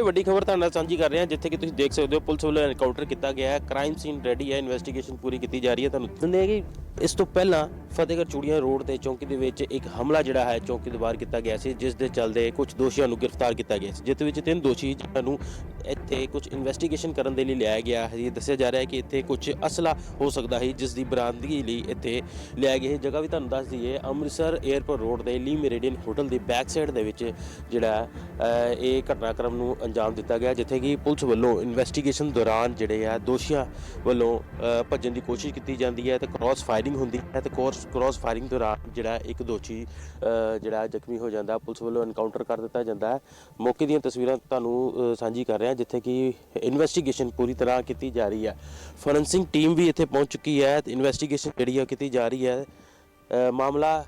ਵੇਲੇ ਵੱਡੀ ਖਬਰ ਤੁਹਾਡੇ ਨਾਲ ਸਾਂਝੀ ਕਰ ਰਹੇ ਹਾਂ ਜਿੱਥੇ ਕਿ ਤੁਸੀਂ ਦੇਖ ਸਕਦੇ ਹੋ ਪੁਲਿਸ ਵੱਲੋਂ ਐਨਕਾਊਂਟਰ ਕੀਤਾ ਗਿਆ ਹੈ। ਕ੍ਰਾਈਮ ਸੀਨ ਰੈਡੀ ਹੈ ਇਨਵੈਸਟੀਗੇਸ਼ਨ ਪੂਰੀ ਕੀਤੀ ਜਾ ਰਹੀ ਹੈ। ਤੁਹਾਨੂੰ ਦਿੰਦੇ ਕਿ ਇਸ ਤੋਂ ਪਹਿਲਾਂ ਫਤਿਹਗੜ੍ਹ ਚੂੜੀਆਂ ਰੋਡ ਤੇ ਚੌਂਕੀ ਦੇ ਵਿੱਚ ਇੱਕ ਹਮਲਾ ਜਿਹੜਾ ਹੈ, ਚੌਂਕੀ ਦੇ ਬਾਹਰ ਕੀਤਾ ਗਿਆ ਸੀ, ਜਿਸ ਦੇ ਚੱਲਦੇ ਕੁਝ ਦੋਸ਼ੀਆਂ ਨੂੰ ਗ੍ਰਿਫਤਾਰ ਕੀਤਾ ਗਿਆ ਸੀ ਜਿਸ ਵਿੱਚ ਤਿੰਨ ਦੋਸ਼ੀ ਨੂੰ ਇੱਥੇ ਕੁਝ ਇਨਵੈਸਟੀਗੇਸ਼ਨ ਕਰਨ ਦੇ ਲਈ ਲਿਆਇਆ ਗਿਆ ਹੈ। ਇਹ ਦੱਸਿਆ ਜਾ ਰਿਹਾ ਹੈ ਕਿ ਇੱਥੇ ਕੁਝ ਅਸਲਾ ਹੋ ਸਕਦਾ ਹੈ ਜਿਸ ਦੀ ਬਰਾਮਦਗੀ ਲਈ ਇੱਥੇ ਲਿਆ ਗਿਆ ਹੈ ਜਗ੍ਹਾ ਵੀ ਤੁਹਾਨੂੰ ਦੱਸ ਦਈਏ, ਅੰਮ੍ਰਿਤਸਰ 에ਅਰਪੋਰਟ ਰੋਡ ਦੇ ਲੀ ਮੈਰੀਡੀਅਨ ਹੋਟਲ ਦੀ ਬੈਕ ਸਾਈਡ ਦੇ ਵਿੱਚ ਜਿਹੜਾ ਇਹ ਘਟਨਾਕ੍ਰਮ ਨੂੰ ਅੰਜਾਮ ਦਿੱਤਾ ਗਿਆ, ਜਿੱਥੇ ਕਿ ਪੁਲਿਸ ਵੱਲੋਂ ਇਨਵੈਸਟੀਗੇਸ਼ਨ ਦੌਰਾਨ ਜਿਹੜੇ ਆ, ਦੋਸ਼ੀਆਂ ਵੱਲੋਂ ਭੱਜਣ ਦੀ ਕੋਸ਼ਿਸ਼ ਕੀਤੀ ਜਾਂਦੀ ਹੈ ਤੇ ਕ੍ਰਾਸ ਫਾਇਰਿੰਗ ਹੁੰਦੀ ਹੈ ਤੇ ਕੋਰਸ ਕ੍ਰਾਸ ਫਾਇਰਿੰਗ ਦੌਰਾਨ ਜਿਹੜਾ ਇੱਕ ਦੋਸ਼ੀ ਜਿਹੜਾ ਜ਼ਖਮੀ ਹੋ ਜਾਂਦਾ, ਪੁਲਿਸ ਵੱਲੋਂ ਐਨਕਾਊਂਟਰ ਕਰ ਦਿੱਤਾ ਜਾਂਦਾ ਹੈ। ਮੌਕੇ ਦੀਆਂ ਤਸਵੀਰਾਂ ਤੁਹਾਨੂੰ ਸਾਂਝੀ ਕਰ ਰਿਹਾ, ਜਿੱਥੇ ਕਿ ਇਨਵੈਸਟੀਗੇਸ਼ਨ ਪੂਰੀ ਤਰ੍ਹਾਂ ਕੀਤੀ ਜਾ ਰਹੀ ਹੈ। ਫੋਰੈਂਸਿਕ ਟੀਮ ਵੀ ਇੱਥੇ ਪਹੁੰਚ ਚੁੱਕੀ ਹੈ ਤੇ ਇਨਵੈਸਟੀਗੇਸ਼ਨ ਜਿਹੜੀ ਆ ਕੀਤੀ ਜਾ ਰਹੀ ਹੈ। ਮਾਮਲਾ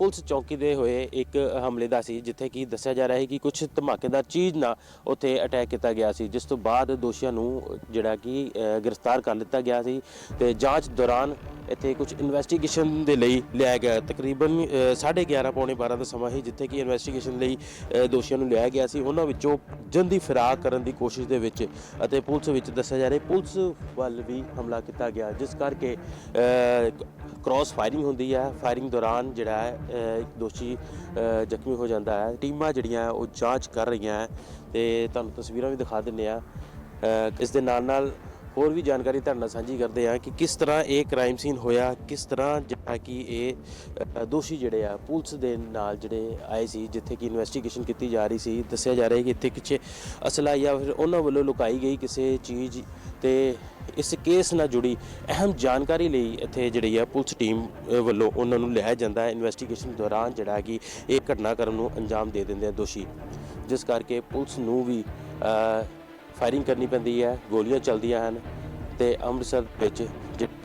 ਪੁਲਿਸ ਚੌਕੀ ਦੇ ਹੋਏ ਇੱਕ ਹਮਲੇ ਦਾ ਸੀ ਜਿੱਥੇ ਕਿ ਦੱਸਿਆ ਜਾ ਰਿਹਾ ਹੈ ਕਿ ਕੁਝ ਧਮਾਕੇਦਾਰ ਚੀਜ਼ ਨਾਲ ਉੱਥੇ ਅਟੈਕ ਕੀਤਾ ਗਿਆ ਸੀ ਜਿਸ ਤੋਂ ਬਾਅਦ ਦੋਸ਼ੀਆਂ ਨੂੰ ਜਿਹੜਾ ਕਿ ਗ੍ਰਿਫਤਾਰ ਕਰ ਲਿੱਤਾ ਗਿਆ ਸੀ ਤੇ ਜਾਂਚ ਦੌਰਾਨ ਇੱਥੇ ਕੁਝ ਇਨਵੈਸਟੀਗੇਸ਼ਨ ਦੇ ਲਈ ਲਿਆ ਗਿਆ। ਤਕਰੀਬਨ ਅਹ, 11:30 ਪੌਣੇ 12 ਦਾ ਸਮਾਂ ਹੀ ਜਿੱਥੇ ਕਿ ਇਨਵੈਸਟੀਗੇਸ਼ਨ ਲਈ ਦੋਸ਼ੀਆਂ ਨੂੰ ਲਿਆ ਗਿਆ ਸੀ। ਉਹਨਾਂ ਵਿੱਚੋਂ ਜਲਦੀ ਫਿਰਾਕ ਕਰਨ ਦੀ ਕੋਸ਼ਿਸ਼ ਦੇ ਵਿੱਚ ਅਤੇ ਪੁਲਿਸ ਵਿੱਚ ਦੱਸਿਆ ਜਾ ਰਿਹਾ ਪੁਲਿਸ ਵੱਲ ਵੀ ਹਮਲਾ ਕੀਤਾ ਗਿਆ ਜਿਸ ਕਰਕੇ ਕ੍ਰਾਸ ਫਾਇਰਿੰਗ ਹੁੰਦੀ ਹੈ ਫਾਇਰਿੰਗ ਦੌਰਾਨ ਜਿਹੜਾ ਹੈ ਦੋਸ਼ੀ ਜ਼ਖਮੀ ਹੋ ਜਾਂਦਾ ਹੈ। ਟੀਮਾਂ ਜਿਹੜੀਆਂ ਉਹ ਜਾਂਚ ਕਰ ਰਹੀਆਂ ਹੈ ਤੇ ਤੁਹਾਨੂੰ ਤਸਵੀਰਾਂ ਵੀ ਦਿਖਾ ਦਿੰਨੇ ਆ ਇਸ ਦੇ ਨਾਲ ਨਾਲ ਹੋਰ ਵੀ ਜਾਣਕਾਰੀ ਤੁਹਾਡੇ ਨਾਲ ਸਾਂਝੀ ਕਰਦੇ ਆ ਕਿ ਕਿਸ ਤਰ੍ਹਾਂ ਇਹ ਕ੍ਰਾਈਮ ਸੀਨ ਹੋਇਆ, ਕਿਸ ਤਰ੍ਹਾਂ ਜਿਹੜਾ ਕਿ ਇਹ ਦੋਸ਼ੀ ਜਿਹੜੇ ਆ, ਪੁਲਿਸ ਦੇ ਨਾਲ ਜਿਹੜੇ ਆਏ ਸੀ, ਜਿੱਥੇ ਕਿ ਇਨਵੈਸਟੀਗੇਸ਼ਨ ਕੀਤੀ ਜਾ ਰਹੀ ਸੀ। ਦੱਸਿਆ ਜਾ ਰਿਹਾ ਹੈ ਕਿ ਇੱਥੇ ਕਿਸੇ ਅਸਲਾ ਜਾਂ ਫਿਰ ਉਹਨਾਂ ਵੱਲੋਂ ਲੁਕਾਈ ਗਈ ਕਿਸੇ ਚੀਜ਼ ਤੇ ਇਸ ਕੇਸ ਨਾਲ ਜੁੜੀ ਅਹਿਮ ਜਾਣਕਾਰੀ ਲਈ ਇੱਥੇ ਜਿਹੜੀ ਆ ਪੁਲਿਸ ਟੀਮ ਵੱਲੋਂ ਉਹਨਾਂ ਨੂੰ ਲਿਆ ਜਾਂਦਾ ਹੈ। ਇਨਵੈਸਟੀਗੇਸ਼ਨ ਦੌਰਾਨ ਜਿਹੜਾ ਕਿ ਇਹ ਘਟਨਾਕ੍ਰਮ ਨੂੰ ਅੰਜਾਮ ਦੇ ਦਿੰਦੇ ਆ ਦੋਸ਼ੀ। ਜਿਸ ਕਰਕੇ ਪੁਲਿਸ ਨੂੰ ਵੀ ਫਾਇਰਿੰਗ ਕਰਨੀ ਪੈਂਦੀ ਹੈ, ਗੋਲੀਆਂ ਚੱਲਦੀਆਂ ਹਨ ਤੇ ਅੰਮ੍ਰਿਤਸਰ ਵਿੱਚ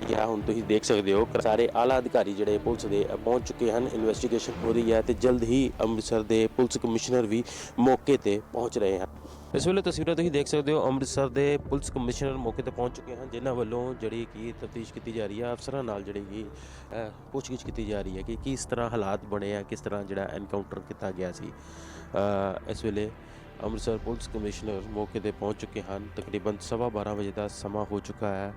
ਜਿਹੜਾ ਹੁਣ ਤੁਸੀਂ ਦੇਖ ਸਕਦੇ ਹੋ ਸਾਰੇ ਆਲਾ ਅਧਿਕਾਰੀ ਜਿਹੜੇ ਪੁਲਿਸ ਦੇ ਪਹੁੰਚ ਚੁੱਕੇ ਹਨ। ਇਨਵੈਸਟੀਗੇਸ਼ਨ ਹੋ ਰਹੀ ਹੈ ਤੇ ਜਲਦ ਹੀ ਅੰਮ੍ਰਿਤਸਰ ਦੇ ਪੁਲਿਸ ਕਮਿਸ਼ਨਰ ਵੀ ਮੌਕੇ ਤੇ ਪਹੁੰਚ ਰਹੇ ਹਨ। ਇਸ ਵੇਲੇ ਤਸਵੀਰਾਂ ਤੁਸੀਂ ਦੇਖ ਸਕਦੇ ਹੋ, ਅੰਮ੍ਰਿਤਸਰ ਦੇ ਪੁਲਿਸ ਕਮਿਸ਼ਨਰ ਮੌਕੇ ਤੇ ਪਹੁੰਚ ਚੁੱਕੇ ਹਨ, ਜਿਨ੍ਹਾਂ ਵੱਲੋਂ ਜਿਹੜੀ ਕਿ ਤਫਤੀਸ਼ ਕੀਤੀ ਜਾ ਰਹੀ ਹੈ। ਅਫਸਰਾਂ ਨਾਲ ਜਿਹੜੀ ਕਿ ਪੁੱਛਗਿੱਛ ਕੀਤੀ ਜਾ ਰਹੀ ਹੈ ਕਿ ਕਿਸ ਤਰ੍ਹਾਂ ਹਾਲਾਤ ਬਣੇ ਆ, ਕਿਸ ਤਰ੍ਹਾਂ ਜਿਹੜਾ ਐਨਕਾਊਂਟਰ ਕੀਤਾ ਗਿਆ ਸੀ। ਇਸ ਵੇਲੇ ਅੰਮ੍ਰਿਤਸਰ ਪੁਲਿਸ ਕਮਿਸ਼ਨਰ ਮੌਕੇ ਤੇ ਪਹੁੰਚ ਚੁੱਕੇ ਹਨ। ਤਕਰੀਬਨ ਸਵਾ 12 ਵਜੇ ਦਾ ਸਮਾਂ ਹੋ ਚੁੱਕਾ ਹੈ।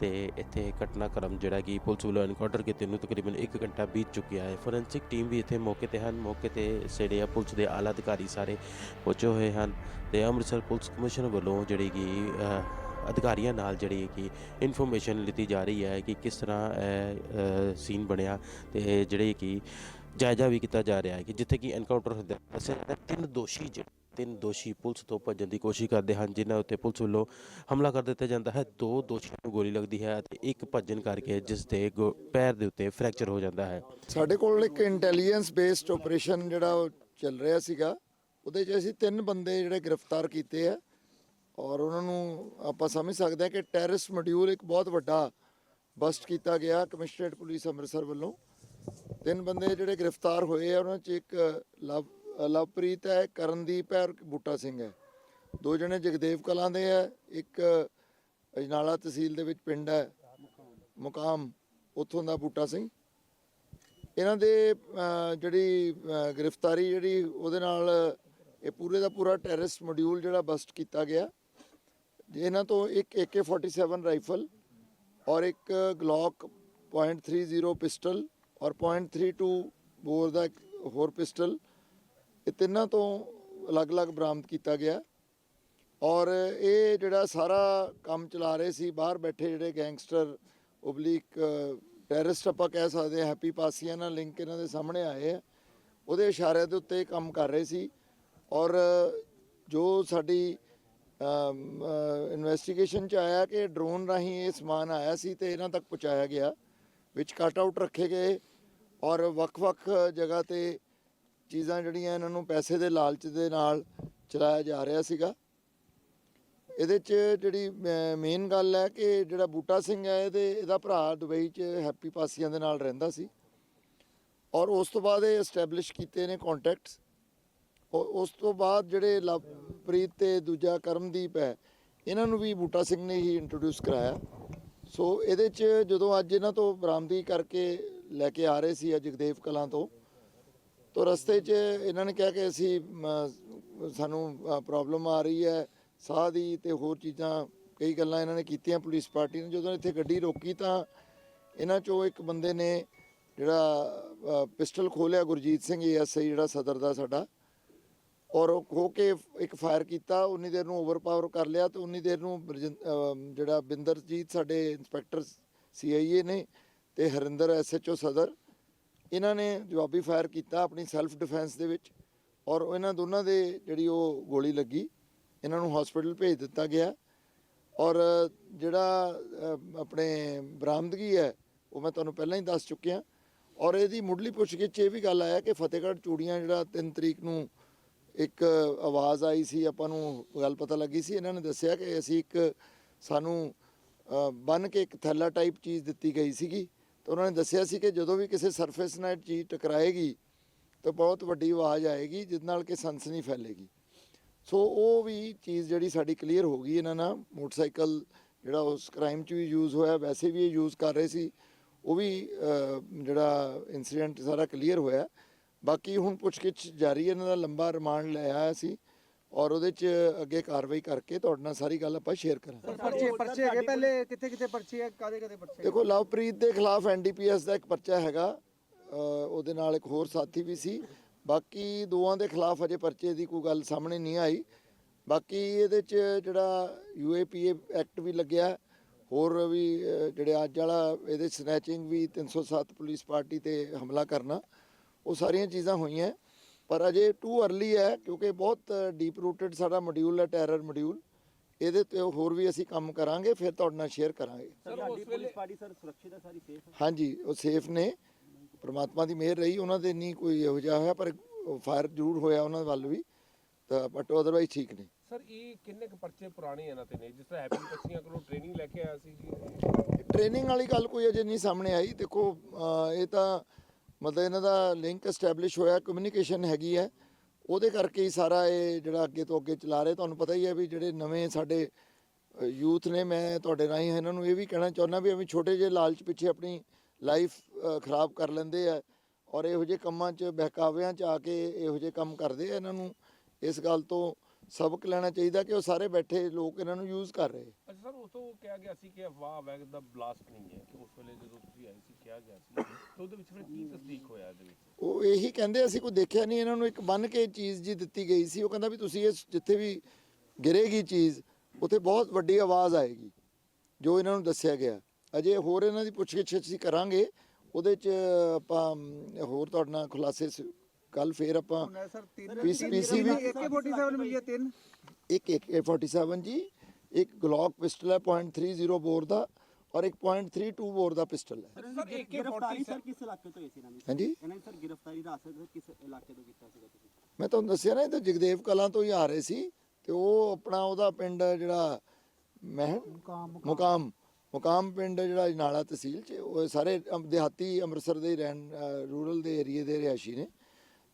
ਤੇ ਇੱਥੇ ਘਟਨਾਕ੍ਰਮ ਜਿਹੜਾ ਕਿ ਪੁਲਿਸ ਵੱਲੋਂ ਐਨਕਾਊਂਟਰ ਕੀਤੇ ਨੂੰ ਤਕਰੀਬਨ 1 ਘੰਟਾ ਬੀਤ ਚੁੱਕਿਆ ਹੈ। ਫੋਰੈਂਸਿਕ ਟੀਮ ਵੀ ਇੱਥੇ ਮੌਕੇ ਤੇ ਹਨ। ਮੌਕੇ ਤੇ ਜਿਹੜੇ ਆ ਪੁਲਿਸ ਦੇ ਆਲਾ ਅਧਿਕਾਰੀ ਸਾਰੇ ਪਹੁੰਚੇ ਹੋਏ ਹਨ ਤੇ ਅੰਮ੍ਰਿਤਸਰ ਪੁਲਿਸ ਕਮਿਸ਼ਨਰ ਵੱਲੋਂ ਜਿਹੜੀ ਕਿ ਅਧਿਕਾਰੀਆਂ ਨਾਲ ਜਿਹੜੀ ਕਿ ਇਨਫੋਰਮੇਸ਼ਨ ਲਿੱਤੀ ਜਾ ਰਹੀ ਹੈ ਕਿ ਕਿਸ ਤਰ੍ਹਾਂ ਇਹ ਸੀਨ ਬਣਿਆ ਤੇ ਜਿਹੜੇ ਕਿ ਜਾਇਜ਼ਾ ਵੀ ਕੀਤਾ ਜਾ ਰਿਹਾ ਹੈ ਕਿ ਜਿੱਥੇ ਕਿ ਐਨਕਾਊਂਟਰ ਹੁੰਦਾ ਦੱਸਿਆ ਜਾਂਦਾ ਤਿੰਨ ਦੋਸ਼ੀ ਜਿਹੜੇ ਤਿੰਨ ਦੋਸ਼ੀ ਪੁਲਿਸ ਤੋਂ ਭੱਜਣ ਦੀ ਕੋਸ਼ਿਸ਼ ਕਰਦੇ ਹਨ, ਜਿਨ੍ਹਾਂ ਉੱਤੇ ਪੁਲਿਸ ਵੱਲੋਂ ਹਮਲਾ ਕਰ ਦਿੱਤਾ ਜਾਂਦਾ ਹੈ। ਦੋ ਦੋਸ਼ੀਆਂ ਨੂੰ ਗੋਲੀ ਲੱਗਦੀ ਹੈ ਅਤੇ ਇੱਕ ਭੱਜਣ ਕਰਕੇ ਜਿਸ ਦੇ ਗੋ- ਪੈਰ ਦੇ ਉੱਤੇ ਫ੍ਰੈਕਚਰ ਹੋ ਜਾਂਦਾ ਹੈ। ਸਾਡੇ ਕੋਲ ਇੱਕ ਇੰਟੈਲੀਜੈਂਸ ਬੇਸਡ ਆਪਰੇਸ਼ਨ ਜਿਹੜਾ ਉਹ ਚੱਲ ਰਿਹਾ ਸੀਗਾ, ਉਹਦੇ 'ਚ ਅਸੀਂ ਤਿੰਨ ਬੰਦੇ ਜਿਹੜੇ ਗ੍ਰਿਫਤਾਰ ਕੀਤੇ ਆ ਔਰ ਉਹਨਾਂ ਨੂੰ ਆਪਾਂ ਸਮਝ ਸਕਦੇ ਹਾਂ ਕਿ ਟੈਰਰਿਸਟ ਮੋਡਿਊਲ ਇੱਕ ਬਹੁਤ ਵੱਡਾ ਬਸਟ ਕੀਤਾ ਗਿਆ ਕਮਿਸ਼ਨਰੇਟ ਪੁਲਿਸ ਅੰਮ੍ਰਿਤਸਰ ਵੱਲੋਂ। ਤਿੰਨ ਬੰਦੇ ਜਿਹੜੇ ਗ੍ਰਿਫਤਾਰ ਹੋਏ ਆ, ਉਹਨਾਂ 'ਚ ਇੱਕ ਲਵ ਲਵਪ੍ਰੀਤ ਹੈ, ਕਰਨਦੀਪ ਹੈ ਔਰ ਬੂਟਾ ਸਿੰਘ ਹੈ। ਦੋ ਜਣੇ ਜਗਦੇਵ ਕਲਾਂ ਦੇ ਹੈ, ਇੱਕ ਅਜਨਾਲਾ ਤਹਿਸੀਲ ਦੇ ਵਿੱਚ ਪਿੰਡ ਹੈ, ਮੁਕਾਮ ਉੱਥੋਂ ਦਾ ਬੂਟਾ ਸਿੰਘ। ਇਹਨਾਂ ਦੇ ਜਿਹੜੀ ਗ੍ਰਿਫਤਾਰੀ ਜਿਹੜੀ ਉਹਦੇ ਨਾਲ ਇਹ ਪੂਰੇ ਦਾ ਪੂਰਾ ਟੈਰਰਿਸਟ ਮੋਡਿਊਲ ਜਿਹੜਾ ਬਸਟ ਕੀਤਾ ਗਿਆ। ਇਹਨਾਂ ਤੋਂ ਇੱਕ AK47 ਰਾਈਫਲ ਔਰ ਇੱਕ ਗਲੌਕ .30 ਪਿਸਟਲ ਔਰ .32 ਬੋਰ ਦਾ ਇੱਕ ਹੋਰ ਪਿਸਟਲ ਇਹ ਤਿੰਨਾਂ ਤੋਂ ਅਲੱਗ-ਅਲੱਗ ਬਰਾਮਦ ਕੀਤਾ ਗਿਆ। ਔਰ ਇਹ ਜਿਹੜਾ ਸਾਰਾ ਕੰਮ ਚਲਾ ਰਹੇ ਸੀ, ਬਾਹਰ ਬੈਠੇ ਜਿਹੜੇ ਗੈਂਗਸਟਰ, ਉਬਲੀਕ, ਟੈਰਰਿਸਟ ਆਪਾਂ ਕਹਿ ਸਕਦੇ ਹਾਂ, ਹੈਪੀ ਪਾਸੀਆਂ ਨਾਲ ਲਿੰਕ ਇਹਨਾਂ ਦੇ ਸਾਹਮਣੇ ਆਏ ਆ। ਉਹਦੇ ਇਸ਼ਾਰੇ ਦੇ ਉੱਤੇ ਇਹ ਕੰਮ ਕਰ ਰਹੇ ਸੀ। ਔਰ ਜੋ ਸਾਡੀ ਇਨਵੈਸਟੀਗੇਸ਼ਨ ਚ ਆਇਆ ਕਿ ਡਰੋਨ ਰਾਹੀਂ ਇਹ ਸਮਾਨ ਆਇਆ ਸੀ ਤੇ ਇਹਨਾਂ ਤੱਕ ਪਹੁੰਚਾਇਆ ਗਿਆ, ਵਿੱਚ ਕਟ ਆਊਟ ਰੱਖੇ ਗਏ। ਔਰ ਵੱਖ-ਵੱਖ ਜਗ੍ਹਾ ਤੇ ਚੀਜ਼ਾਂ ਜਿਹੜੀਆਂ ਇਹਨਾਂ ਨੂੰ ਪੈਸੇ ਦੇ ਲਾਲਚ ਦੇ ਨਾਲ ਚਲਾਇਆ ਜਾ ਰਿਹਾ ਸੀਗਾ। ਇਹਦੇ ਚ ਜਿਹੜੀ ਮੇਨ ਗੱਲ ਹੈ ਕਿ ਜਿਹੜਾ ਬੂਟਾ ਸਿੰਘ ਹੈ, ਇਹਦੇ, ਇਹਦਾ ਭਰਾ ਦੁਬਈ ਚ ਹੈਪੀ ਪਾਸੀਆਂ ਦੇ ਨਾਲ ਰਹਿੰਦਾ ਸੀ। ਔਰ ਉਸ ਤੋਂ ਬਾਅਦ ਇਹ ਐਸਟੈਬਲਿਸ਼ ਕੀਤੇ ਨੇ ਕੰਟੈਕਟਸ ਉਸ ਤੋਂ ਬਾਅਦ ਜਿਹੜੇ ਲਵਪ੍ਰੀਤ ਤੇ ਦੂਜਾ ਕਰਮਦੀਪ ਹੈ, ਇਹਨਾਂ ਨੂੰ ਵੀ ਬੂਟਾ ਸਿੰਘ ਨੇ ਹੀ ਇੰਟਰੋਡਿਊਸ ਕਰਾਇਆ। ਸੋ ਇਹਦੇ ਚ ਜਦੋਂ ਅੱਜ ਇਹਨਾਂ ਤੋਂ ਬਰਾਮਦੀ ਕਰਕੇ ਲੈ ਕੇ ਆ ਰਹੇ ਸੀ ਜਗਦੇਵ ਕਲਾਂ ਤੋਂ ਤੋ ਰਸਤੇ 'ਚ ਇਹਨਾਂ ਨੇ ਕਿਹਾ ਕਿ ਅਸੀਂ ਸਾਨੂੰ ਪ੍ਰੋਬਲਮ ਆ ਰਹੀ ਹੈ, ਸਾਹ ਦੀ ਤੇ ਹੋਰ ਚੀਜ਼ਾਂ, ਕਈ ਗੱਲਾਂ ਇਹਨਾਂ ਨੇ ਕੀਤੀਆਂ ਪੁਲਿਸ ਪਾਰਟੀ ਨੇ। ਜਦੋਂ ਇੱਥੇ ਗੱਡੀ ਰੋਕੀ ਤਾਂ ਇਹਨਾਂ ਚੋਂ ਇੱਕ ਬੰਦੇ ਨੇ ਜਿਹੜਾ ਪਿਸਟਲ ਖੋਲਿਆ, ਗੁਰਜੀਤ ਸਿੰਘ ਏਐਸਆਈ ਜਿਹੜਾ ਸਦਰ ਦਾ ਸਾਡਾ, ਔਰ ਉਹ ਖੋ ਕੇ ਇੱਕ ਫਾਇਰ ਕੀਤਾ, ਉਨੀ ਦੇਰ ਨੂੰ ਓਵਰਪਾਵਰ ਕਰ ਲਿਆ ਤੇ ਉਨੀ ਦੇਰ ਨੂੰ ਬਰਜਿੰ- ਜਿਹੜਾ ਬਿੰਦਰਜੀਤ ਸਾਡੇ ਇੰਸਪੈਕਟਰ ਸੀਆਈਏ ਨੇ ਤੇ ਹਰਿੰਦਰ ਐਸਐਚਓ ਸਦਰ ਇਹਨਾਂ ਨੇ ਜਵਾਬੀ ਫਾਇਰ ਕੀਤਾ ਆਪਣੀ ਸੈਲਫ ਡਿਫੈਂਸ ਦੇ ਵਿੱਚ ਔਰ ਇਹਨਾਂ ਦੋਨਾਂ ਦੇ ਜਿਹੜੀ ਉਹ ਗੋਲੀ ਲੱਗੀ, ਇਹਨਾਂ ਨੂੰ ਹਸਪੀਟਲ ਭੇਜ ਦਿੱਤਾ ਗਿਆ ਔਰ ਜਿਹੜਾ ਆਪਣੇ ਬਰਾਮਦਗੀ ਹੈ, ਉਹ ਮੈਂ ਤੁਹਾਨੂੰ ਪਹਿਲਾਂ ਹੀ ਦੱਸ ਚੁੱਕਿਆ ਔਰ ਇਹਦੀ ਮੁੱਢਲੀ ਪੁੱਛਗਿੱਛ 'ਚ ਇਹ ਵੀ ਗੱਲ ਆਇਆ ਕਿ ਫਤਿਹਗੜ੍ਹ ਚੂੜੀਆਂ ਜਿਹੜਾ 3 ਤਰੀਕ ਨੂੰ ਇੱਕ ਆਵਾਜ਼ ਆਈ ਸੀ, ਆਪਾਂ ਨੂੰ ਗੱਲ ਪਤਾ ਲੱਗੀ ਸੀ, ਇਹਨਾਂ ਨੇ ਦੱਸਿਆ ਕਿ ਅਸੀਂ ਇੱਕ ਸਾਨੂੰ ਬਨ ਕੇ ਇੱਕ ਥੈਲਾ ਟਾਈਪ ਚੀਜ਼ ਦਿੱਤੀ ਗਈ ਸੀਗੀ ਤਾਂ ਉਹਨਾਂ ਨੇ ਦੱਸਿਆ ਸੀ ਕਿ ਜਦੋਂ ਵੀ ਕਿਸੇ ਸਰਫੇਸ ਨਾਲ ਚੀਜ਼ ਟਕਰਾਏਗੀ ਤਾਂ ਬਹੁਤ ਵੱਡੀ ਆਵਾਜ਼ ਆਏਗੀ ਜਿਸ ਨਾਲ ਕਿ ਸਨਸਨੀ ਫੈਲੇਗੀ। ਸੋ ਉਹ ਵੀ ਚੀਜ਼ ਜਿਹੜੀ ਸਾਡੀ ਕਲੀਅਰ ਹੋ ਗਈ ਇਹਨਾਂ ਨਾਲ, ਮੋਟਰਸਾਈਕਲ ਜਿਹੜਾ ਉਸ ਕ੍ਰਾਈਮ 'ਚ ਵੀ ਯੂਜ਼ ਹੋਇਆ, ਵੈਸੇ ਵੀ ਇਹ ਯੂਜ਼ ਕਰ ਰਹੇ ਸੀ। ਉਹ ਵੀ ਜਿਹੜਾ ਇਨਸੀਡੈਂਟ ਸਾਰਾ ਕਲੀਅਰ ਹੋਇਆ। ਬਾਕੀ ਹੁਣ ਪੁੱਛਗਿੱਛ ਜਾਰੀ ਹੈ, ਇਹਨਾਂ ਦਾ ਲੰਬਾ ਰਿਮਾਂਡ ਲੈ ਆਇਆ ਸੀ। ਔਰ ਉਹਦੇ 'ਚ ਅੱਗੇ ਕਾਰਵਾਈ ਕਰਕੇ ਤੁਹਾਡੇ ਨਾਲ ਸਾਰੀ ਗੱਲ ਆਪਾਂ ਸ਼ੇਅਰ ਕਰਾਂਗੇ। ਪਰਚੇ ਪਰਚੇ ਹੈਗੇ ਪਹਿਲੇ ਕਿੱਥੇ ਕਿੱਥੇ ਪਰਚੇ ਆ? ਕਾਦੇ ਕਾਦੇ ਪਰਚੇ ਦੇਖੋ ਲਵਪ੍ਰੀਤ ਦੇ ਖਿਲਾਫ ਐਨਡੀਪੀਐਸ ਦਾ ਇੱਕ ਪਰਚਾ ਹੈਗਾ। ਉਹਦੇ ਨਾਲ ਇੱਕ ਹੋਰ ਸਾਥੀ ਵੀ ਸੀ। ਬਾਕੀ ਦੋਵਾਂ ਦੇ ਖਿਲਾਫ ਅਜੇ ਪਰਚੇ ਦੀ ਕੋਈ ਗੱਲ ਸਾਹਮਣੇ ਨਹੀਂ ਆਈ। ਬਾਕੀ ਇਹਦੇ ਚ ਜਿਹੜਾ ਯੂਏਪੀਏ ਐਕਟ ਵੀ ਲੱਗਿਆ। ਹੋਰ ਵੀ ਜਿਹੜੇ ਅੱਜ ਵਾਲਾ ਇਹਦੇ ਸਨੈਚਿੰਗ ਵੀ 307 ਪੁਲਿਸ ਪਾਰਟੀ ਤੇ ਹਮਲਾ ਕਰਨਾ। ਉਹ ਸਾਰੀਆਂ ਚੀਜ਼ਾਂ ਹੋਈਆਂ। ਪਰ ਅਜੇ ਟੂ ਅਰਲੀ ਹੈ ਕਿਉਂਕਿ ਬਹੁਤ ਡੀਪ ਰੂਟਡ ਸਾਡਾ ਮੋਡਿਊਲ ਹੈ ਟੈਰਰ ਮੋਡਿਊਲ ਇਹਦੇ ਤੇ ਹੋਰ ਵੀ ਅਸੀਂ ਕੰਮ ਕਰਾਂਗੇ ਫਿਰ ਤੁਹਾਡੇ ਨਾਲ ਸ਼ੇਅਰ ਕਰਾਂਗੇ। ਸਾਡੀ ਪੁਲਿਸ ਪਾਰਟੀ ਸਰ ਸੁਰੱਖਿਅਤ ਹੈ ਸਾਰੀ ਸੇਫ ਹਾਂਜੀ ਉਹ ਸੇਫ ਨੇ। ਪ੍ਰਮਾਤਮਾ ਦੀ ਮਿਹਰ ਰਹੀ ਉਹਨਾਂ ਦੇ ਨਹੀਂ ਕੋਈ ਇਹੋ ਜਿਹਾ ਹੋਇਆ ਪਰ ਫਾਇਰ ਜ਼ਰੂਰ ਹੋਇਆ ਉਹਨਾਂ ਵੱਲ ਵੀ ਤਾਂ ਬਟ ਅਦਰਵਾਈਜ਼ ਠੀਕ ਨੇ। ਸਰ ਇਹ ਕਿੰਨੇ ਕੁ ਪਰਚੇ ਪੁਰਾਣੇ ਇਹਨਾਂ ਤੇ ਨੇ? ਜਿਸ ਤਰ੍ਹਾਂ ਹੈਪੀ ਬੱਚੀਆਂ ਕੋਲੋਂ ਟ੍ਰੇਨਿੰਗ ਲੈ ਕੇ ਆਇਆ ਸੀ ਜੀ। ਟ੍ਰੇਨਿੰਗ ਵਾਲੀ ਗੱਲ ਕੋਈ ਅਜੇ ਨਹੀਂ ਸਾਹਮਣੇ ਆਈ। ਦੇਖੋ ਇਹ ਤਾਂ ਮਤਲਬ ਇਹਨਾਂ ਦਾ ਲਿੰਕ ਐਸਟੈਬਲਿਸ਼ ਹੋਇਆ ਕਮਿਊਨੀਕੇਸ਼ਨ ਹੈਗੀ ਹੈ। ਉਹਦੇ ਕਰਕੇ ਹੀ ਸਾਰਾ ਇਹ ਜਿਹੜਾ ਅੱਗੇ ਤੋਂ ਅੱਗੇ ਚਲਾ ਰਹੇ। ਤੁਹਾਨੂੰ ਪਤਾ ਹੀ ਹੈ ਵੀ ਜਿਹੜੇ ਨਵੇਂ ਸਾਡੇ ਯੂਥ ਨੇ, ਮੈਂ ਤੁਹਾਡੇ ਰਾਹੀਂ ਇਹਨਾਂ ਨੂੰ ਇਹ ਵੀ ਕਹਿਣਾ ਚਾਹੁੰਦਾ ਵੀ ਐਵੇਂ ਛੋਟੇ ਜਿਹੇ ਲਾਲਚ ਪਿੱਛੇ ਆਪਣੀ ਲਾਈਫ ਖਰਾਬ ਕਰ ਲੈਂਦੇ ਆ ਔਰ ਇਹੋ ਜਿਹੇ ਕੰਮਾਂ 'ਚ, ਬਹਿਕਾਵਿਆਂ 'ਚ ਆ ਕੇ ਇਹੋ ਜਿਹੇ ਕੰਮ ਕਰਦੇ ਆ ਇਹਨਾਂ ਨੂੰ। ਇਸ ਗੱਲ ਤੋਂ ਸਬਕ ਲੈਣਾ ਚਾਹੀਦਾ ਕਿ ਉਹ ਸਾਰੇ ਬੈਠੇ ਲੋਕ ਇਹਨਾਂ ਨੂੰ ਯੂਜ਼ ਕਰ ਰਹੇ। ਅੱਛਾ ਸਰ ਉਸ ਤੋਂ ਕਿਹਾ ਗਿਆ ਸੀ ਕਿ ਅਫਵਾਹ ਵੈਗ ਦਾ ਬਲਾਸਟ ਨਹੀਂ ਹੈ ਕਿ ਉਸ ਵੇਲੇ ਜਦੋਂ ਤੁਸੀਂ ਆਏ ਸੀ ਕਿਹਾ ਗਿਆ ਸੀ ਤੇ ਉਹਦੇ ਵਿੱਚ ਫਿਰ ਕੀ ਤਸਦੀਕ ਹੋਇਆ ਇਹਦੇ ਵਿੱਚ? ਉਹ ਇਹੀ ਕਹਿੰਦੇ ਅਸੀਂ ਕੋਈ ਦੇਖਿਆ ਨਹੀਂ ਇਹਨਾਂ ਨੂੰ ਇੱਕ ਬੰਨ ਕੇ ਚੀਜ਼ ਜੀ ਦਿੱਤੀ ਗਈ ਸੀ ਉਹ ਕਹਿੰਦਾ ਵੀ ਤੁਸੀਂ ਇਸ ਜਿੱਥੇ ਵੀ ਗਿਰੇਗੀ ਚੀਜ਼ ਉੱਥੇ ਬਹੁਤ ਵੱਡੀ ਆਵਾਜ਼ ਆਏਗੀ ਜੋ ਇਹਨਾਂ ਨੂੰ ਦੱਸਿਆ ਗਿਆ। ਅਜੇ ਹੋਰ ਇਹਨਾਂ ਦੀ ਪੁੱਛਗਿੱਛ ਅਸੀਂ ਕਰਾਂਗੇ ਉਹਦੇ ਚ ਆਪਾਂ ਹੋਰ ਤੁਹਾਡੇ ਨਾਲ ਖੁਲਾਸੇ ਕੱਲ ਫੇਰ ਆਪਾਂ PC ਵੀ AK47 ਮਿਲੀ ਹੈ ਤਿੰਨ। ਇੱਕ ਇੱਕ A47 ਜੀ ਇੱਕ ਗਲੌਕ ਪਿਸਟਲ ਹੈ .30 ਬੋਰ ਦਾ ਔਰ ਇੱਕ .32 ਬੋਰ ਦਾ ਪਿਸਟਲ ਹੈ। ਸਰ AK ਗ੍ਰਿਫਤਾਰੀ ਸਰ ਕਿਸ ਇਲਾਕੇ ਤੋਂ ਹੋਈ ਸੀ ਇਹਨਾਂ ਦੀ? ਹਾਂਜੀ? ਇਹਨਾਂ ਦੀ ਸਰ ਗ੍ਰਿਫਤਾਰੀ ਦਾ ਅਸਰ ਕਿਸ ਇਲਾਕੇ ਤੋਂ ਕੀਤਾ ਸੀਗਾ ਤੁਸੀਂ? ਮੈਂ ਤੁਹਾਨੂੰ ਦੱਸਿਆ ਨਾ ਇਹ ਤਾਂ ਜਗਦੇਵ ਕਲਾਂ ਤੋਂ ਹੀ ਆ ਰਹੇ ਸੀ ਤੇ ਉਹ ਆਪਣਾ ਉਹਦਾ ਪਿੰਡ ਜਿਹੜਾ ਮਹਿ ਮੁਕਾਮ ਮੁਕਾਮ। ਪਿੰਡ ਜਿਹੜਾ ਅਜਨਾਲਾ ਤਹਿਸੀਲ ਚ ਉਹ ਸਾਰੇ ਦਿਹਾਤੀ ਅੰਮ੍ਰਿਤਸਰ ਦੇ ਹੀ ਰਹਿਣ ਰੂਰਲ ਦੇ ਏਰੀਏ ਦੇ ਰਿਹਾਇਸ਼ੀ ਨੇ।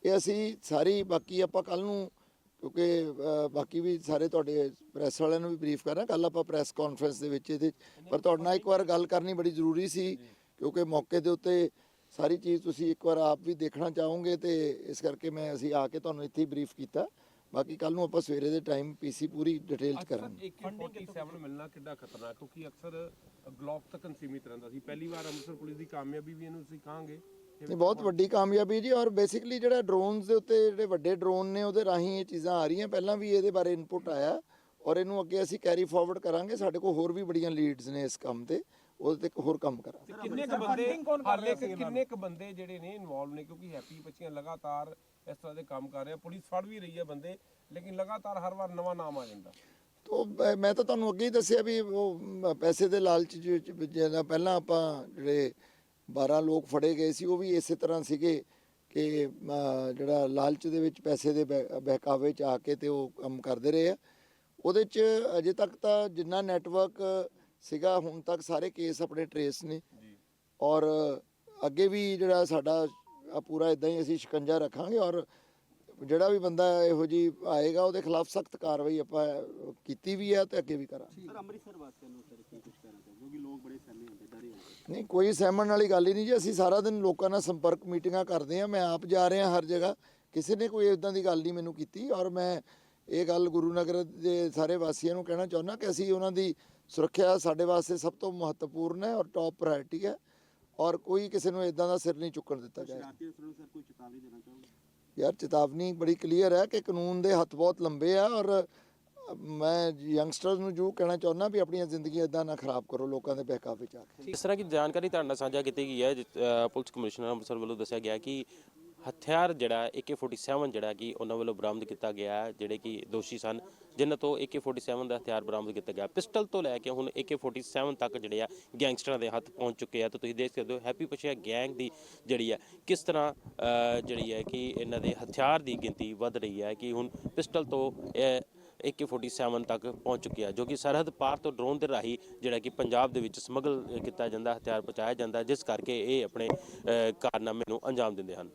ਇਹ ਅਸੀਂ ਸਾਰੀ ਬਾਕੀ ਆਪਾਂ ਕੱਲ ਨੂੰ ਕਿਉਂਕਿ ਬਾਕੀ ਵੀ ਸਾਰੇ ਤੁਹਾਡੇ ਪ੍ਰੈਸ ਵਾਲਿਆਂ ਨੂੰ ਵੀ ਬਰੀਫ ਕਰਾਂ ਕੱਲ ਆਪਾਂ ਪ੍ਰੈਸ ਕਾਨਫਰੰਸ ਦੇ ਵਿੱਚ ਇਹਦੇ ਪਰ ਤੁਹਾਡੇ ਨਾਲ ਇੱਕ ਵਾਰ ਗੱਲ ਕਰਨੀ ਬੜੀ ਜ਼ਰੂਰੀ ਸੀ ਕਿਉਂਕਿ ਮੌਕੇ ਦੇ ਉੱਤੇ ਸਾਰੀ ਚੀਜ਼ ਤੁਸੀਂ ਇੱਕ ਵਾਰ ਆਪ ਵੀ ਦੇਖਣਾ ਚਾਹੋਗੇ ਤੇ ਇਸ ਕਰਕੇ ਮੈਂ ਅਸੀਂ ਆ ਕੇ ਤੁਹਾਨੂੰ ਇੱਥੇ ਬਰੀਫ ਕੀਤਾ। ਬਾਕੀ ਕੱਲ ਨੂੰ ਆਪਾਂ ਸਵੇਰੇ ਦੇ ਟਾਈਮ ਪੀਸੀ ਪੂਰੀ ਡਿਟੇਲ ਚ ਕਰਾਂਗੇ। AK47 ਮਿਲਣਾ ਕਿੱਡਾ ਖਤਰਨਾਕ ਕਿਉਂਕਿ ਅਕਸਰ ਗਲੌਕ ਤੱਕ ਸੀਮਿਤ ਰਹਿੰਦਾ ਸੀ। ਪਹਿਲੀ ਵਾਰ ਅੰਮ੍ਰਿਤਸਰ ਪੁਲਿਸ ਦੀ ਕਾਮਯਾਬੀ ਵੀ ਇਹਨੂੰ ਸਿੱਖਾਂਗੇ ਇਹ ਬਹੁਤ ਵੱਡੀ ਕਾਮਯਾਬੀ ਜੀ ਔਰ ਬੇਸਿਕਲੀ ਜਿਹੜਾ ਡਰੋਨਸ ਦੇ ਉੱਤੇ ਜਿਹੜੇ ਵੱਡੇ ਡਰੋਨ ਨੇ ਉਹਦੇ ਰਾਹੀਂ ਇਹ ਚੀਜ਼ਾਂ ਆ ਰਹੀਆਂ। ਪਹਿਲਾਂ ਵੀ ਇਹਦੇ ਬਾਰੇ ਇਨਪੁਟ ਆਇਆ ਔਰ ਇਹਨੂੰ ਅੱਗੇ ਅਸੀਂ ਕੈਰੀ ਫਾਰਵਰਡ ਕਰਾਂਗੇ। ਸਾਡੇ ਕੋਲ ਹੋਰ ਵੀ ਬੜੀਆਂ ਲੀਡਸ ਨੇ ਇਸ ਕੰਮ ਤੇ। ਉਹਦੇ ਤੇ ਹੋਰ ਕੰਮ ਕਰਾਂਗੇ। ਕਿੰਨੇ ਕੁ ਬੰਦੇ ਹਾਲੇ ਕਿੰਨੇ ਕੁ ਬੰਦੇ ਜਿਹੜੇ ਨੇ ਇਨਵੋਲਵ ਨੇ? ਕਿਉਂਕਿ ਹੈਪੀ ਬੱਚੀਆਂ ਲਗਾਤਾਰ ਇਸ ਤਰ੍ਹਾਂ ਦੇ ਕੰਮ ਕਰ ਰਿਹਾ ਪੁਲਿਸ ਫੜ ਵੀ ਰਹੀ ਹੈ ਬੰਦੇ ਲੇਕਿਨ ਲਗਾਤਾਰ ਹਰ ਵਾਰ ਨਵਾਂ ਨਾਮ ਆ ਜਾਂਦਾ। ਤੋ ਮੈਂ ਤਾਂ ਤੁਹਾਨੂੰ ਅੱਗੇ ਹੀ ਦੱਸਿਆ ਵੀ ਉਹ ਪੈਸੇ ਦੇ ਲਾਲਚ ਜਿਹੜਾ ਪਹਿਲਾਂ ਆਪਾਂ ਜਿਹੜੇ 12 ਲੋਕ ਫੜੇ ਗਏ ਸੀ ਉਹ ਵੀ ਇਸੇ ਤਰ੍ਹਾਂ ਸੀਗੇ ਕਿ ਜਿਹੜਾ ਲਾਲਚ ਦੇ ਵਿੱਚ ਪੈਸੇ ਦੇ ਬਹਿ- ਬਹਿਕਾਵੇ ਚ ਆ ਕੇ ਤੇ ਉਹ ਕੰਮ ਕਰਦੇ ਰਹੇ ਆ। ਉਹਦੇ ਚ ਅਜੇ ਤੱਕ ਤਾਂ ਜਿੰਨਾ ਨੈਟਵਰਕ ਸੀਗਾ ਹੁਣ ਤੱਕ ਸਾਰੇ ਕੇਸ ਆਪਣੇ ਟਰੇਸ ਨੇ। ਔਰ ਅੱਗੇ ਵੀ ਜਿਹੜਾ ਸਾਡਾ ਆ ਪੂਰਾ ਇਦਾਂ ਹੀ ਅਸੀਂ ਸ਼ਿਕੰਜਾ ਰੱਖਾਂਗੇ ਔਰ ਜਿਹੜਾ ਵੀ ਬੰਦਾ ਇਹੋ ਜੀ ਆਏਗਾ ਉਹਦੇ ਖਿਲਾਫ ਸਖਤ ਕਾਰਵਾਈ ਆਪਾਂ ਕੀਤੀ ਵੀ ਹੈ ਤੇ ਅੱਗੇ ਵੀ ਕਰਾਂਗੇ। ਸਰ ਅੰਮ੍ਰਿਤਸਰ ਵਾਸੀਆਂ ਨੂੰ ਸਰ ਕੀ ਕੁਝ ਕਹਿਣਾ ਚਾਹੁੰਦੇ ਕਿਉਂਕਿ ਲੋਕ ਬੜੇ ਸਹਿਮੇ ਹੁੰਦੇ ਡਰੇ ਹੁੰਦੇ। ਨਹੀਂ ਕੋਈ ਸਹਿਮਣ ਵਾਲੀ ਗੱਲ ਹੀ ਨਹੀਂ ਜੀ। ਅਸੀਂ ਸਾਰਾ ਦਿਨ ਲੋਕਾਂ ਨਾਲ ਸੰਪਰਕ ਮੀਟਿੰਗਾਂ ਕਰਦੇ ਆ ਮੈਂ ਆਪ ਜਾ ਰਿਹਾ ਹਰ ਜਗ੍ਹਾ। ਕਿਸੇ ਨੇ ਕੋਈ ਇਦਾਂ ਦੀ ਗੱਲ ਨਹੀਂ ਮੈਨੂੰ ਕੀਤੀ। ਔਰ ਮੈਂ ਇਹ ਗੱਲ ਗੁਰੂ ਨਗਰ ਦੇ ਸਾਰੇ ਵਾਸੀਆਂ ਨੂੰ ਕਹਿਣਾ ਚਾਹੁੰਦਾ ਕਿ ਅਸੀਂ ਉਹਨਾਂ ਦੀ ਸੁਰੱਖਿਆ ਸਾਡੇ ਵਾਸਤੇ ਸਭ ਤੋਂ ਮਹੱਤਵਪੂਰਨ ਹੈ ਔਰ ਟੌਪ ਪ੍ਰਾਇੋਰਟੀ ਹੈ। ਔਰ ਕੋਈ ਕਿਸੇ ਨੂੰ ਇਦਾਂ ਦਾ ਸਿਰ ਨਹੀਂ ਚੁੱਕਣ ਦਿੱਤਾ ਜਾਏ ਯਾਰ ਚੇਤਾਵਨੀ ਬੜੀ ਕਲੀਅਰ ਹੈ ਕਿ ਕਾਨੂੰਨ ਦੇ ਹੱਥ ਬਹੁਤ ਲੰਬੇ ਆ ਔਰ ਮੈਂ ਯੰਗਸਟਰਸ ਨੂੰ ਜੋ ਕਹਿਣਾ ਚਾਹੁੰਦਾ ਵੀ ਆਪਣੀਆਂ ਜ਼ਿੰਦਗੀਆਂ ਇਦਾਂ ਨਾ ਖਰਾਬ ਕਰੋ ਲੋਕਾਂ ਦੇ ਬਹਿਕਾਵੇ ਵਿੱਚ ਆ ਕੇ। ਇਸ ਤਰ੍ਹਾਂ ਦੀ ਜਾਣਕਾਰੀ ਤੁਹਾਡੇ ਨਾਲ ਸਾਂਝਾ ਕੀਤੀ ਗਈ ਹੈ ਪੁਲਿਸ ਕਮਿਸ਼ਨਰ ਅੰਮ੍ਰਿਤਸਰ ਵੱਲੋਂ ਦੱਸਿਆ ਗਿਆ ਕਿ ਹਥਿਆਰ ਜਿਹੜਾ AK47 ਜਿਹੜਾ ਕਿ ਉਹਨਾਂ ਵੱਲੋਂ ਬਰਾਮਦ ਕੀਤਾ ਗਿਆ ਜਿਹੜੇ ਕਿ ਦੋਸ਼ੀ ਸਨ, ਜਿਨ੍ਹਾਂ ਤੋਂ AK47 ਦਾ ਹਥਿਆਰ ਬਰਾਮਦ ਕੀਤਾ ਗਿਆ। ਪਿਸਟਲ ਤੋਂ ਲੈ ਕੇ ਹੁਣ AK47 ਤੱਕ ਜਿਹੜੇ ਆ ਗੈਂਗਸਟਰਾਂ ਦੇ ਹੱਥ ਪਹੁੰਚ ਚੁੱਕੇ ਆ। ਤਾਂ ਤੁਸੀਂ ਦੇਖ ਸਕਦੇ ਹੋ, ਹੈਪੀ ਪਛਿਆ ਗੈਂਗ ਦੀ ਜਿਹੜੀ ਹੈ ਕਿਸ ਤਰ੍ਹਾਂ ਜਿਹੜੀ ਹੈ ਕਿ ਇਹਨਾਂ ਦੇ ਹਥਿਆਰ ਦੀ ਗਿਣਤੀ ਵੱਧ ਰਹੀ ਹੈ ਕਿ ਹੁਣ ਪਿਸਟਲ ਤੋਂ ਇਹ AK47 ਤੱਕ ਪਹੁੰਚ ਚੁੱਕਿਆ ਜੋ ਕਿ ਸਰਹੱਦ ਪਾਰ ਤੋਂ ਡਰੋਨ ਦੇ ਰਾਹੀਂ ਜਿਹੜਾ ਕਿ ਪੰਜਾਬ ਦੇ ਵਿੱਚ ਸਮਗਲ ਕੀਤਾ ਜਾਂਦਾ, ਹਥਿਆਰ ਪਹੁੰਚਾਇਆ ਜਾਂਦਾ, ਜਿਸ ਕਰਕੇ ਇਹ ਆਪਣੇ ਕਾਰਨਾਮੇ ਨੂੰ ਅੰਜਾਮ ਦਿੰਦੇ ਹਨ।